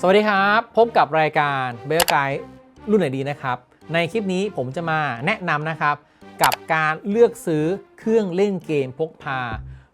สวัสดีครับ พบกับรายการเบลไกด์รุ่นไหนดีนะครับ ในคลิปนี้ผมจะมาแนะนำนะครับ กับการเลือกซื้อเครื่องเล่นเกมพกพา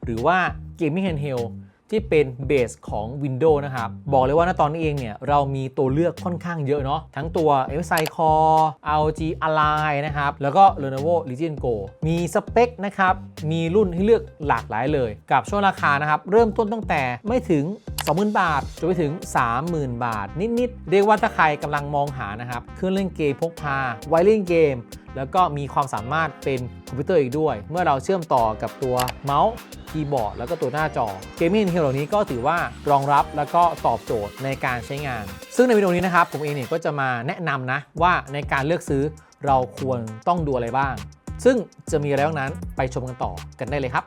หรือว่า Gaming Handheld ที่เป็นเบสของ Windows นะครับ บอกเลยว่าณตอนนี้เองเนี่ย เรามีตัวเลือกค่อนข้างเยอะเนาะทั้งตัว MSI Core ROG Ally นะครับ แล้วก็ Lenovo Legion Go มีสเปคนะครับ มีรุ่นให้เลือกหลากหลายเลย กับช่วงราคานะครับ เริ่มต้นตั้งแต่ไม่ถึง 20,000 บาทจนไปถึง 30,000 บาท นิดๆ เรียกว่าถ้าใครกำลังมองหานะครับเครื่องเล่นเกมพกพาไว้เล่นเกม แล้วก็มีความสามารถเป็นคอมพิวเตอร์อีกด้วย เมื่อเราเชื่อมต่อกับตัวเมาส์คีย์บอร์ดแล้วก็ตัวหน้าจอเกมมิ่งเฮลเหล่านี้ก็ถือว่ารองรับแล้วก็ตอบโจทย์ในการใช้งาน ซึ่งในวิดีโอนี้นะครับผมเองเนี่ยก็จะมาแนะนำนะว่าในการเลือกซื้อเราควรต้องดูอะไรบ้าง ซึ่งจะมีอะไรบ้างนั้นไปชมกันต่อกันได้เลยครับ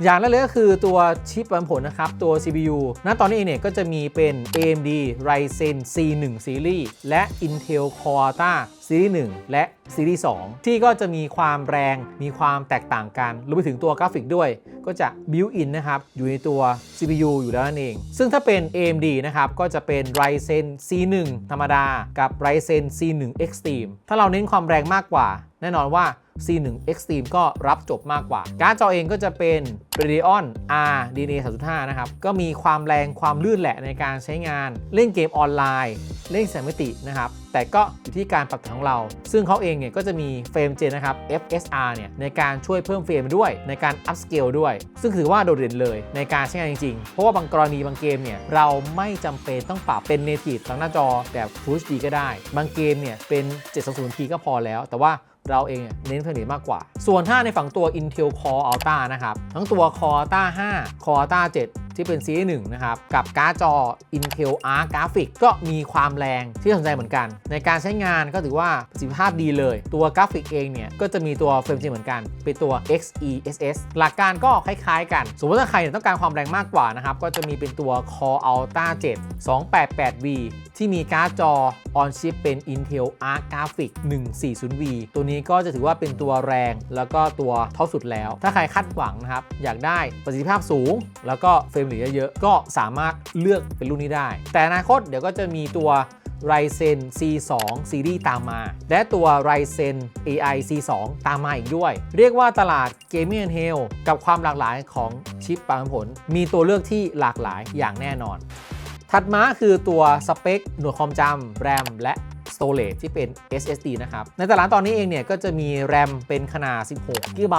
อย่างแรกเลยก็คือตัวชิปปันผลนะครับ ตัว CPU ณตอนนี้เองเนี่ยก็จะมีเป็น AMD Ryzen C1 Series และ Intel Coreta Series 1 และ Series 2 ที่ก็จะมีความแรงมีความแตกต่างกันรวมไปถึงตัวกราฟิกด้วย ก็จะ built in นะครับ อยู่ในตัว CPU อยู่แล้วนั่นเอง ซึ่งถ้าเป็น AMD นะครับ ก็จะเป็น Ryzen C1 ธรรมดา กับ Ryzen C1 Extreme ถ้าเราเน้นความแรงมากกว่า แน่นอนว่า C1 Extreme ก็รับจบมากกว่า การ์ดจอเองก็จะเป็น Radeon RDNA 3.5 นะครับ ก็มีความแรงความลื่นแหละในการใช้งาน เล่นเกมออนไลน์ เล่นแสงมิตินะครับ แต่ก็อยู่ที่การปรับแต่งของเรา ซึ่งเขาเองเนี่ยก็จะมีเฟรมเจนนะครับ FSR เนี่ยในการช่วยเพิ่มเฟรมด้วย ในการ up scale ด้วย ซึ่งถือว่าโดดเด่นเลยในการใช้งานจริง ๆ เพราะว่าบางกรณีบางเกมเนี่ยเราไม่จำเป็นต้องปรับเป็น native ทั้งหน้าจอแบบ Full HD ก็ได้ บางเกมเนี่ยเป็น 720p ก็พอแล้ว แต่ว่า เราเองเน้นเทคนิคมากกว่า ส่วนถ้าในฝั่งตัว Intel Core Ultra นะครับ ทั้งตัว Core Ultra 5 Core Ultra 7 ที่เป็นซีรีส์1นะครับ กับการ์ดจอ Intel Arc Graphic ก็มีความแรงที่สนใจเหมือนกัน ในการใช้งานก็ถือว่าประสิทธิภาพดีเลย ตัวกราฟิกเองเนี่ย ก็จะมีตัวเฟรมเรทเหมือนกัน เป็นตัว XeSS หลักการก็คล้ายๆ กัน สมมติถ้าใครเนี่ยต้องการความแรงมากกว่านะครับ ก็จะมีเป็นตัว Core Ultra 7 288V ที่มีการ์ดจอ on chip เป็น Intel Arc Graphic 140V ตัวนี้ก็จะถือว่าเป็นตัวแรงแล้วก็ตัวท็อปสุดแล้ว ถ้าใครคาดหวังนะครับอยากได้ประสิทธิภาพสูง แล้วก็เฟรมเรทเยอะๆก็สามารถเลือกเป็นรุ่นนี้ได้ แต่อนาคตเดี๋ยวก็จะมีตัว Ryzen C2 ซีรีส์ตามมา และตัว Ryzen AI C2 ตามมาอีกด้วย เรียกว่าตลาด Gaming h e l กับความหลากหลายของชิปปังผล มีตัวเลือกที่หลากหลายอย่างแน่นอน ถัดมาคือตัวสเปค หน่วยความจำ RAM และ Storage ที่เป็น SSD นะครับ ในตลาดตอนนี้เองเนี่ยก็จะมี RAM เป็นขนาด 16 g b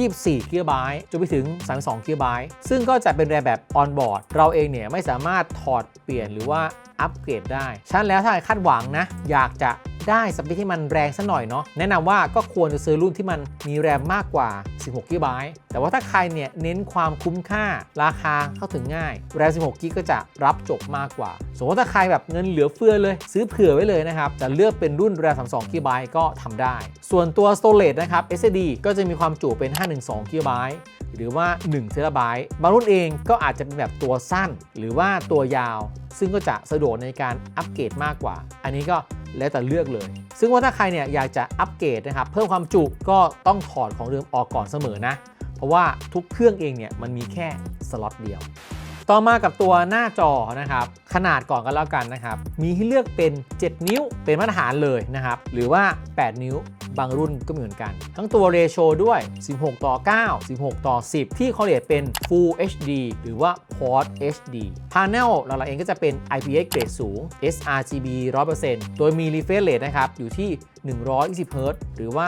24 g b จนไปถึง 32 g b ซึ่งก็จะเป็น RAM แบบ on board เราเองเนี่ยไม่สามารถถอดเปลี่ยนหรือว่าอัปเกรดได้ ฉะนั้นแล้วถ้าใครคาดหวังนะ อยากจะได้สเปคที่มันแรงสัหน่อยเนาะแนะนำว่าก็ควรจะซื้อรุ่นที่มันมีแรมมากกว่า 16 g b แต่ว่าถ้าใครเนี่ยเน้นความคุ้มค่าราคาเข้าถึงง่ายแรม16 g b ก็จะรับจบมากกว่า สมมติถ้าใครแบบเงินเหลือเฟือเลย ซื้อเผื่อไว้เลยนะครับ จะเลือกเป็นรุ่นแรม32 g b ก็ทำได้ ส่วนตัว storage นะครับ SSD ก็จะมีความจุเป็น 512 g b หรือว่า1เทราไบต์บางรุ่นเองก็อาจจะเป็นแบบตัวสั้น หรือว่าตัวยาว ซึ่งก็จะสะดวกในการอัปเกรดมากกว่า อันนี้ก็แล้วแต่เลือกเลย ซึ่งว่าถ้าใครเนี่ยอยากจะอัปเกรดนะครับ เพิ่มความจุก็ต้องถอดของเดิมออกก่อนเสมอนะ เพราะว่าทุกเครื่องเองเนี่ยมันมีแค่สล็อตเดียว ต่อมากับตัวหน้าจอนะครับ ขนาดก่อนกันแล้วกันนะครับ มีให้เลือกเป็น 7 นิ้วเป็นมาตรฐานเลยนะครับ หรือว่า 8 นิ้วบางรุ่นก็มีเหมือนกัน ทั้งตัวเรโชด้วย 16 ต่อ 9 16 ต่อ 10 ที่เขาเรียกเป็น Full HD หรือว่า Quad HD Panel หลักๆเองก็จะเป็น IPS เกรดสูง sRGB 100%โดยมี refresh rate นะครับ อยู่ที่ 120 Hz หรือว่า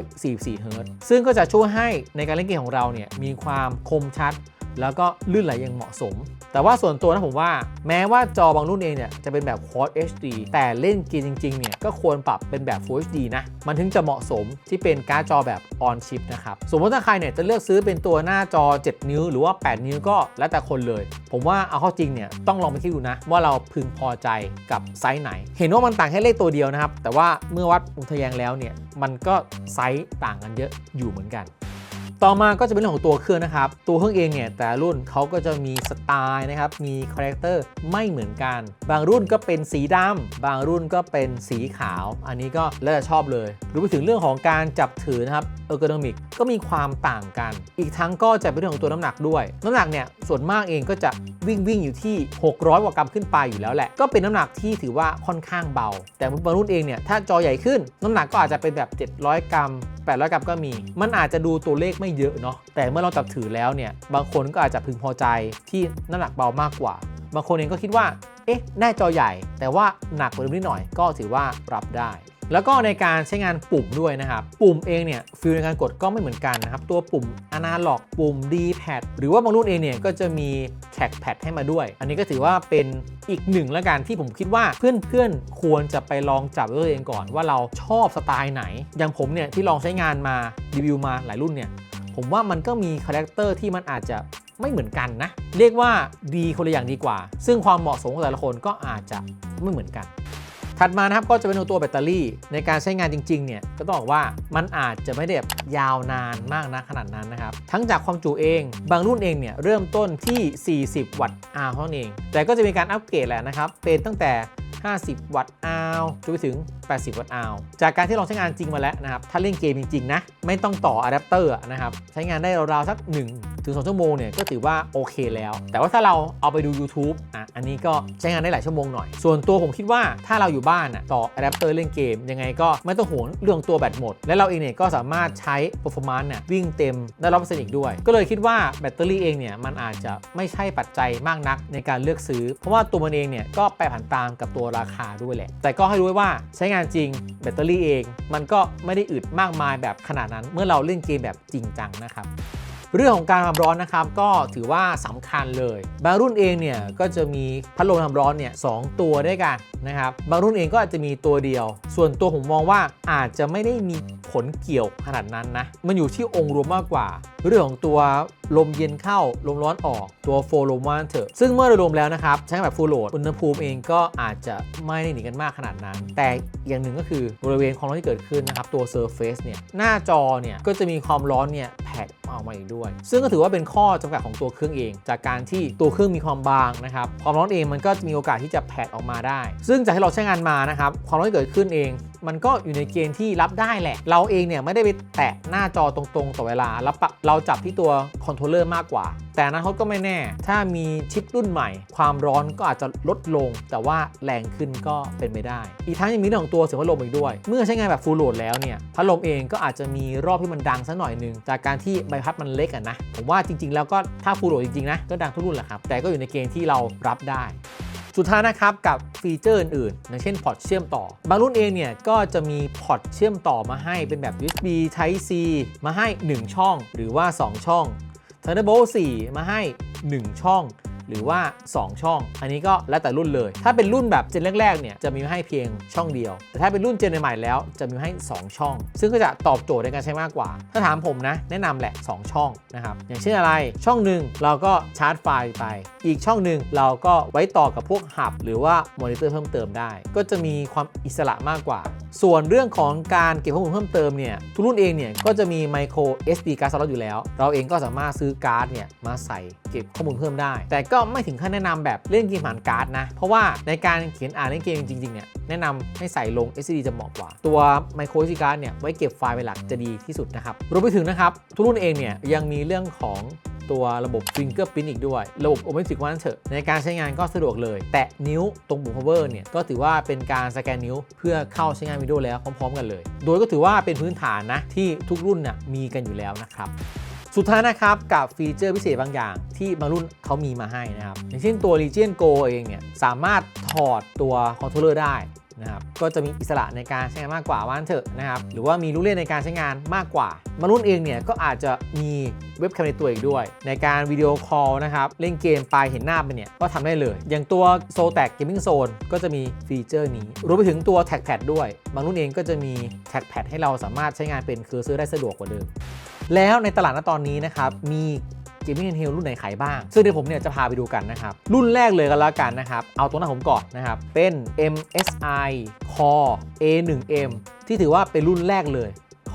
144 Hz ซึ่งก็จะช่วยให้ในการเล่นเกมของเราเนี่ยมีความคมชัด แล้วก็ลื่นไหลอย่างเหมาะสม แต่ว่าส่วนตัวนะผมว่า แม้ว่าจอบางรุ่นเองเนี่ยจะเป็นแบบ Quad HD แต่เล่นเกมจริงๆเนี่ยก็ควรปรับเป็นแบบ Full HD นะ มันถึงจะเหมาะสมที่เป็นการ์ดจอแบบ on chip นะครับสมมติถ้าใครเนี่ยจะเลือกซื้อเป็นตัวหน้าจอ 7 นิ้ว หรือว่า 8 นิ้วก็แล้วแต่คนเลย ผมว่าเอาข้าจริงเนี่ยต้องลองไปคิดดูนะ ว่าเราพึงพอใจกับไซส์ไหน เห็นว่ามันต่างแค่เลขตัวเดียวนะครับแต่ว่าเมื่อวัดอุทะแยงแล้วเนี่ยมันก็ไซส์ต่างกันเยอะอยู่เหมือนกัน ต่อมาก็จะเป็นเรื่องของตัวเครื่องนะครับ ตัวเครื่องเองเนี่ยแต่รุ่นเขาก็จะมีสไตล์นะครับ มีคาแรคเตอร์ไม่เหมือนกัน บางรุ่นก็เป็นสีดำบางรุ่นก็เป็นสีขาว อันนี้ก็แล้วแต่ชอบเลยรวมไปถึงเรื่องของการจับถือนะครับเออร์โกนอมิกก็มีความต่างกัน อีกทั้งก็จะเป็นเรื่องของตัวน้ำหนักด้วย น้ำหนักเนี่ยส่วนมากเองก็จะวิ่งวิ่งอยู่ที่ 600กว่ากรัมขึ้นไปอยู่แล้วแหละ ก็เป็นน้ำหนักที่ถือว่าค่อนข้างเบา แต่บางรุ่นเองเนี่ยถ้าจอใหญ่ขึ้น น้ำหนักก็อาจจะเป็นแบบ 700 กรัม800กรัมก็มี มันอาจจะดูตัวเลขไม่เยอะเนาะแต่เมื่อเราจับถือแล้วเนี่ยบางคนก็อาจจะพึงพอใจที่น้ำหนักเบามากกว่า บางคนเองก็คิดว่าเอ๊ะได้จอใหญ่ แต่ว่าหนักกว่าเดิมนิดหน่อยก็ถือว่ารับได้ แล้วก็ในการใช้งานปุ่มด้วยนะครับ ปุ่มเองเนี่ยฟิลในการกดก็ไม่เหมือนกันนะครับ ตัวปุ่มอนาล็อกปุ่ม D-pad หรือว่าบางรุ่นเองเนี่ยก็จะมี trackpad ให้มาด้วย อันนี้ก็ถือว่าเป็นอีกหนึ่งแล้วกันที่ผมคิดว่าเพื่อนๆ ควรจะไปลองจับด้วยตัวเองก่อนว่าเราชอบสไตล์ไหน อย่างผมเนี่ยที่ลองใช้งานมารีวิวมาหลายรุ่นเนี่ยผมว่ามันก็มีคาแรคเตอร์ที่มันอาจจะไม่เหมือนกันนะ เรียกว่าดีคนละอย่างดีกว่า ซึ่งความเหมาะสมของแต่ละคนก็อาจจะไม่เหมือนกัน ถัดมานะครับก็จะเป็นตัวแบตเตอรี่ ในการใช้งานจริงๆเนี่ยก็ต้องบอกว่ามันอาจจะไม่ได้ยาวนานมากนะขนาดนั้นนะครับ ทั้งจากความจุเอง บางรุ่นเองเนี่ยเริ่มต้นที่ 40 วัตต์อาวเท่านั้นเอง แต่ก็จะมีการอัปเกรดแหละนะครับเป็นตั้งแต่ 50 วัตต์อาวจนไปถึง 80 วัตต์อาวจากการที่ลองใช้งานจริงมาแล้วนะครับ ถ้าเล่นเกมจริงๆนะ ไม่ต้องต่ออะแดปเตอร์นะครับ ใช้งานได้ราวๆสัก1ถึง2ชั่วโมงเนี่ยก็ถือว่าโอเคแล้ว แต่ว่าถ้าเราเอาไปดู YouTube อะอันนี้ก็ใช้งานได้หลายชั่วโมงหน่อย ส่วนตัวผมคิดว่าถ้าเราอยู่บ้านอะต่ออะแดปเตอร์เล่นเกมยังไงก็ไม่ต้องห่วงเรื่องตัวแบตหมด และเราเองเนี่ยก็สามารถใช้ performance เนี่ยวิ่งเต็มได้ร้อยเปอร์เซ็นต์อีกด้วย ก็เลยคิดว่าแบตเตอรี่เองเนี่ยมันอาจจะไม่ใช่ปัจจัยมากนักในการเลือกซื้อ เพราะว่าตัวมันเองเนี่ยก็แปรผันตามกับตัวราคาด้วยแหละ แต่ก็ให้รู้ไว้ว่าใช้งานจริงแบตเตอรี่เอง มันก็ไม่ได้อึดมากมายแบบขนาดนั้น เมื่อเราเล่นเกมแบบจริงจังนะครับ เรื่องของการทำร้อนนะครับก็ถือว่าสำคัญเลย บางรุ่นเองเนี่ยก็จะมีพัดลมทำร้อนเนี่ยสองตัวด้วยกันนะครับบางรุ่นเองก็อาจจะมีตัวเดียว ส่วนตัวผมมองว่าอาจจะไม่ได้มีผลเกี่ยวขนาดนั้นนะมันอยู่ที่องค์รวมมากกว่า เรื่องของตัวลมเย็นเข้าลมร้อนออกตัวโฟลมว่านเถอะซึ่งเมื่อเรารวมแล้วนะครับใช้แบบฟูลโหลดอุณหภูมิเองก็อาจจะไม่ได้หนีกันมากขนาดนั้น แต่อย่างหนึ่งก็คือบริเวณความร้อนที่เกิดขึ้นนะครับตัว Surface เนี่ยหน้าจอเนี่ยก็จะมีความร้อนเนี่ยแผด ออกมาอีกด้วย ซึ่งก็ถือว่าเป็นข้อจำกัดของตัวเครื่องเอง จากการที่ตัวเครื่องมีความบางนะครับความร้อนเองมันก็มีโอกาสที่จะแผดออกมาได้ ซึ่งจากที่เราใช้งานมานะครับความร้อนที่เกิดขึ้นเองมันก็อยู่ในเกณฑ์ที่รับได้แหละ เราเองเนี่ยไม่ได้ไปแตะหน้าจอตรงๆต่อเวลาแล้วปะเราจับที่ตัวคอนโทรลเลอร์มากกว่า แต่อนาคตก็ไม่แน่ ถ้ามีชิปรุ่นใหม่ ความร้อนก็อาจจะลดลง แต่ว่าแรงขึ้นก็เป็นไม่ได้ อีกทั้งยังมีเรื่องของตัวเสียงพัดลมอีกด้วย เมื่อใช้งานแบบฟูลโหลดแล้วเนี่ยพัดลมเองก็อาจจะมีรอบที่มันดังสักหน่อยหนึ่งจากการที่ใบพัดมันเล็กอะนะผมว่าจริง ๆ แล้วก็ถ้าฟูลโหลดจริงๆนะก็ดังทุกรุ่นแหละครับแต่ก็อยู่ในเกณฑ์ที่เรารับได้ สุดท้ายนะครับกับฟีเจอร์อื่นๆอย่างเช่นพอร์ตเชื่อมต่อ บางรุ่นเองเนี่ยก็จะมีพอร์ตเชื่อมต่อมาให้เป็นแบบ USB Type C มาให้ 1 ช่องหรือว่า 2 ช่อง Thunderbolt 4 มาให้ 1 ช่อง หรือว่า 2 ช่อง อันนี้ก็แล้วแต่รุ่นเลย ถ้าเป็นรุ่นแบบเจนแรกๆเนี่ยจะมีให้เพียงช่องเดียว แต่ถ้าเป็นรุ่นเจนใหม่แล้วจะมีให้ 2 ช่อง ซึ่งก็จะตอบโจทย์ในการใช้มากกว่า ถ้าถามผมนะแนะนำแหละ 2 ช่องนะครับอย่างเช่นอะไรช่องหนึ่งเราก็ชาร์จไฟไป อีกช่องหนึ่งเราก็ไว้ต่อกับพวกหับ หรือว่ามอนิเตอร์เพิ่มเติมได้ ก็จะมีความอิสระมากกว่า ส่วนเรื่องของการเก็บข้อมูลเพิ่มเติมเนี่ยทุกรุ่นเองเนี่ยก็จะมี micro SD card slot อยู่แล้ว เราเองก็สามารถซื้อการ์ดเนี่ยมาใส่เก็บข้อมูลเพิ่มได้ แต่ก็ไม่ถึงขั้นแนะนำแบบเล่นเกมผ่านการ์ดนะ เพราะว่าในการเขียนอ่านเล่นเกมจริงๆเนี่ยแนะนำให้ใส่ลง SD จะเหมาะกว่า ตัว micro SD card เนี่ยไว้เก็บไฟล์เป็นหลักจะดีที่สุดนะครับรวมไปถึงนะครับทุกรุ่นเองเนี่ยยังมีเรื่องของ ตัวระบบ Fingerprint อีกด้วย ระบบ Omentic ว่านั้นเถอะในการใช้งานก็สะดวกเลย แตะนิ้วตรงปุ่ม power เนี่ยก็ถือว่าเป็นการสแกนนิ้วเพื่อเข้าใช้งานวิดีโอแล้วพร้อมๆกันเลย โดยก็ถือว่าเป็นพื้นฐานนะที่ทุกรุ่นน่ะมีกันอยู่แล้วนะครับสุดท้ายนะครับกับฟีเจอร์พิเศษบางอย่างที่บางรุ่นเขามีมาให้นะครับ อย่างเช่นตัว Legion Go เองเนี่ยสามารถถอดตัวคอนโทรลเลอร์ได้ นะครับก็จะมีอิสระในการใช้งานมากกว่าว่านเถอะนะครับหรือว่ามีลูกเล่นในการใช้งานมากกว่าบางรุ่นเองเนี่ยก็อาจจะมีเว็บแคมในตัวอีกด้วย ในการวิดีโอคอลนะครับเล่นเกมไปเห็นหน้าไปเนี่ยก็ทำได้เลย อย่างตัว s o t a c Gaming Zone ก็จะมีฟีเจอร์นี้รวมไปถึงตัว Trackpad ด้วยบางรุ่นเองก็จะมี Trackpad ให้เราสามารถใช้งานเป็นเคอร์เซอร์ได้สะดวกกว่าเดิมแล้วในตลาดณตอนนี้นะครับมี Gaming Handheld รุ่นไหนขายบ้าง ซึ่งเดี๋ยวผมเนี่ยจะพาไปดูกันนะครับ รุ่นแรกเลยกันแล้วกันนะครับ เอาตัวหน้าผมก่อนนะครับ เป็น MSI Core A1M ที่ถือว่าเป็นรุ่นแรกเลย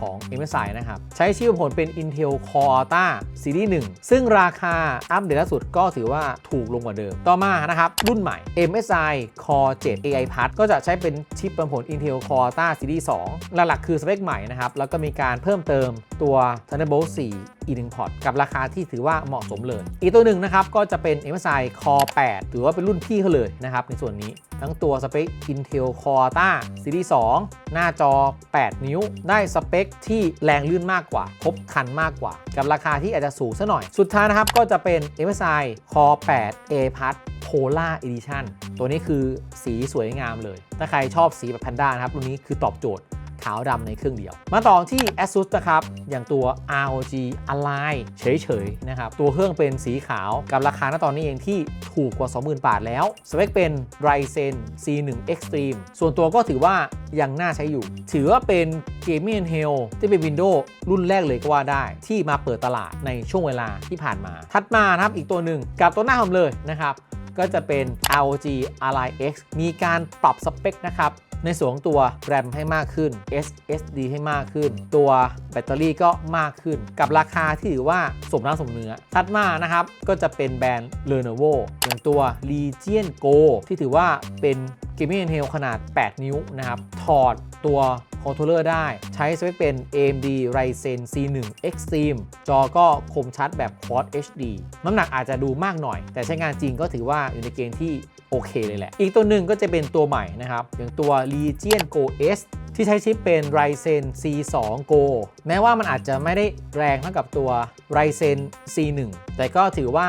ของ MSI นะครับ ใช้ชิปผลเป็น Intel Core Ultra Series 1 ซึ่งราคาอัปเดตล่าสุดก็ถือว่าถูกลงกว่าเดิม ต่อมานะครับ รุ่นใหม่ MSI Core 7 AI Plus ก็จะใช้เป็นชิปประผล Intel Core Ultra Series 2 หลักๆคือสเปคใหม่นะครับ แล้วก็มีการเพิ่มเติมตัว Thunderbolt 4อีกหนึ่งพอร์ตกับราคาที่ถือว่าเหมาะสมเลย อีกตัวหนึ่งนะครับก็จะเป็น MSI Core 8 ถือว่าเป็นรุ่นพี่เขาเลยนะครับในส่วนนี้ทั้งตัวสเปค Intel Core t a Series 2 หน้าจอ 8 นิ้ว ได้สเปคที่แรงลื่นมากกว่า ครบคันมากกว่า กับราคาที่อาจจะสูงซะหน่อย สุดท้ายนะครับก็จะเป็น MSI Core 8 A Plus Polar Edition ตัวนี้คือสีสวยงามเลย ถ้าใครชอบสีแบบแพนด้านะครับรุ่นนี้คือตอบโจทย์ ขาวดำในเครื่องเดียว มาต่อที่ ASUS นะครับอย่างตัว ROG Ally เฉยๆนะครับตัวเครื่องเป็นสีขาวกับราคาณตอนนี้เองที่ถูกกว่า 20,000 บาทแล้ว สเปคเป็น Ryzen C1 Extreme ส่วนตัวก็ถือว่ายังน่าใช้อยู่ ถือว่าเป็น Gaming Hell ที่เป็น Windows รุ่นแรกเลยก็ว่าได้ ที่มาเปิดตลาดในช่วงเวลาที่ผ่านมา ถัดมานะครับอีกตัวหนึ่งกับตัวหน้าผมเลยนะครับก็จะเป็น ROG Ally X มีการปรับสเปคนะครับ ในส่วนของตัวแรมให้มากขึ้น SSD ให้มากขึ้น ตัวแบตเตอรี่ก็มากขึ้น กับราคาที่ถือว่าสมน้ำสมเนื้อถัดมานะครับ ก็จะเป็นแบรนด์ Lenovo อย่างตัว Legion Go ที่ถือว่าเป็นเกมมิ่งเทลขนาด 8 นิ้วนะครับ ถอดตัว คอนโทรลเลอร์ได้ ใช้สเปคเป็น AMD Ryzen C1 Extreme จอก็คมชัดแบบ Quad HD น้ำหนักอาจจะดูมากหน่อย แต่ใช้งานจริงก็ถือว่าอยู่ในเกณฑ์ที่โอเคเลยแหละ อีกตัวหนึ่งก็จะเป็นตัวใหม่นะครับ อย่างตัว Legion Go S ที่ใช้ชิปเป็น Ryzen C2 Go แม้ว่ามันอาจจะไม่ได้แรงเท่ากับตัว Ryzen C1 แต่ก็ถือว่า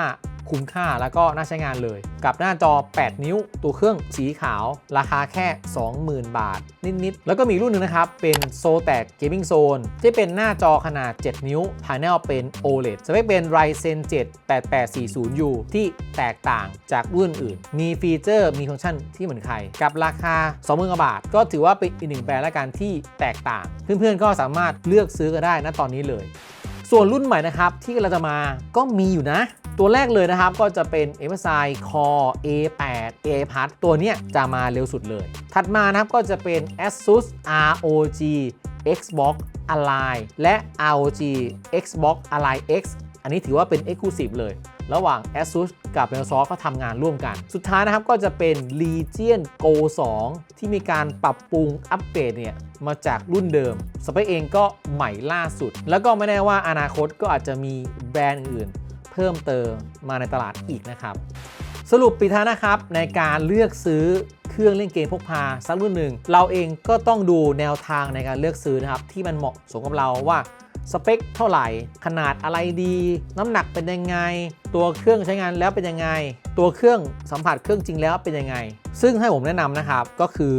คุ้มค่าแล้วก็น่าใช้งานเลย กับหน้าจอ 8 นิ้ว ตัวเครื่องสีขาว ราคาแค่ 20,000 บาท นิด ๆ แล้วก็มีรุ่นหนึงนะครับ เป็น z o t a c Gaming Zone ที่เป็นหน้าจอขนาด 7 นิ้ว ภายในเป็น OLED สเปคเป็น Ryzen 7 8840U ที่แตกต่างจากรุ่นอื่น มีฟีเจอร์มีฟังก์ชันที่เหมือนใคร กับราคา 20,000กว่าบาท ก็ถือว่าเป็นอีกหนึ่งแบรนด์ละกันที่แตกต่าง เพื่อน ๆ ก็สามารถเลือกซื้อกันได้นะตอนนี้เลย ส่วนรุ่นใหม่นะครับที่เราจะมาก็มีอยู่นะ ตัวแรกเลยนะครับก็จะเป็น MSI Core A8 A p a s ตัวเนี้ยจะมาเร็วสุดเลย ถัดมานะครับก็จะเป็น ASUS ROG Xbox Ally และ ROG Xbox Ally X อันนี้ถือว่าเป็น Exclusive เลย ระหว่าง ASUS กับ Microsoft เขาทำงานร่วมกัน สุดท้ายนะครับก็จะเป็น Legion Go 2 ที่มีการปรับปรุงอัปเกรดเนี่ยมาจากรุ่นเดิม สเปคเองก็ใหม่ล่าสุด แล้วก็ไม่แน่ว่าอนาคตก็อาจจะมีแบรนด์อื่น เพิ่มเติมมาในตลาดอีกนะครับ สรุปปิดท้ายนะครับในการเลือกซื้อเครื่องเล่นเกมพกพาสักรุ่นหนึ่ง เราเองก็ต้องดูแนวทางในการเลือกซื้อนะครับที่มันเหมาะสมกับเราว่า สเปคเท่าไหร่ ขนาดอะไรดี น้ำหนักเป็นยังไง ตัวเครื่องใช้งานแล้วเป็นยังไง ตัวเครื่องสัมผัสเครื่องจริงแล้วเป็นยังไง ซึ่งให้ผมแนะนำนะครับ ก็คือ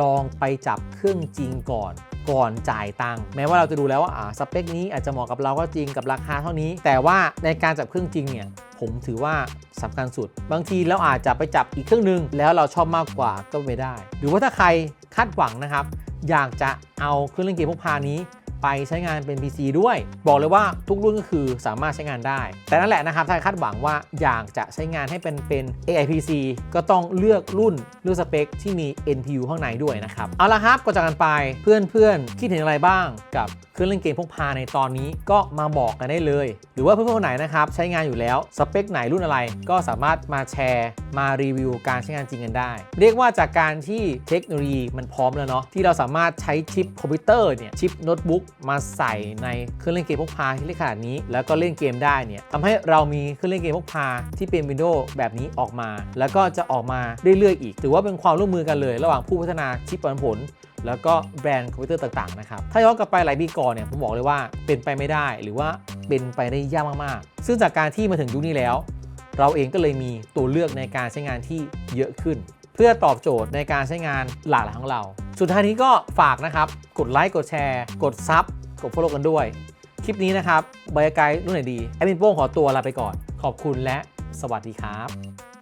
ลองไปจับเครื่องจริงก่อนก่อนจ่ายตังค์แม้ว่าเราจะดูแล้วว่าอ่าสเปคนี้อาจจะเหมาะกับเราก็จริงกับราคาเท่านี้ แต่ว่าในการจับเครื่องจริงเนี่ยผมถือว่าสำคัญสุด บางทีเราอาจจะไปจับอีกเครื่องหนึง แล้วเราชอบมากกว่าก็ไม่ได้ หรือว่าถ้าใครคาดหวังนะครับ อยากจะเอาเครื่องเล่นเกมพวกพานี้ ไปใช้งานเป็น PC ด้วย บอกเลยว่าทุกรุ่นก็คือสามารถใช้งานได้ แต่นั่นแหละนะครับถ้าคาดหวังว่าอยากจะใช้งานให้เป็นเป็น AI PC ก็ต้องเลือกรุ่นเลือกสเปคที่มี NPU ข้างในด้วยนะครับ เอาละครับก็จากกันไปเพื่อนๆคิดเห็นอะไรบ้างกับเครื่องเล่นเกมพกพาในตอนนี้ก็มาบอกกันได้เลย หรือว่าเพื่อนๆคนไหนนะครับใช้งานอยู่แล้วสเปคไหนรุ่นอะไร ก็สามารถมาแชร์มารีวิวการใช้งานจริงกันได้ เรียกว่าจากการที่เทคโนโลยีมันพร้อมแล้วเนาะที่เราสามารถใช้ชิปคอมพิวเตอร์เนี่ยชิปโน้ตบุ๊กมาใส่ในเครื่องเล่นเกมพกพาที่เล็กขนาดนี้ แล้วก็เล่นเกมได้เนี่ยทำให้เรามีเครื่องเล่นเกมพกพาที่เป็น Windows แบบนี้ออกมา แล้วก็จะออกมาเรื่อยๆอีก ถือว่าเป็นความร่วมมือกันเลย ระหว่างผู้พัฒนาชิปปันผล แล้วก็แบรนด์คอมพิวเตอร์ต่างๆนะครับ ถ้าย้อนกลับไปหลายปีก่อนเนี่ยผมบอกเลยว่าเป็นไปไม่ได้หรือว่าเป็นไปได้ยากมากๆ ซึ่งจากการที่มาถึงยุคนี้แล้ว เราเองก็เลยมีตัวเลือกในการใช้งานที่เยอะขึ้น เพื่อตอบโจทย์ในการใช้งานหลากหลายของเรา สุดท้ายนี้ก็ฝากนะครับ กดไลค์กดแชร์ กดซับกด follow กันด้วย คลิปนี้นะครับบรรยกาศรุ่นไหนดีแอดมินโป้งขอตัวลาไปก่อน ขอบคุณและสวัสดีครับ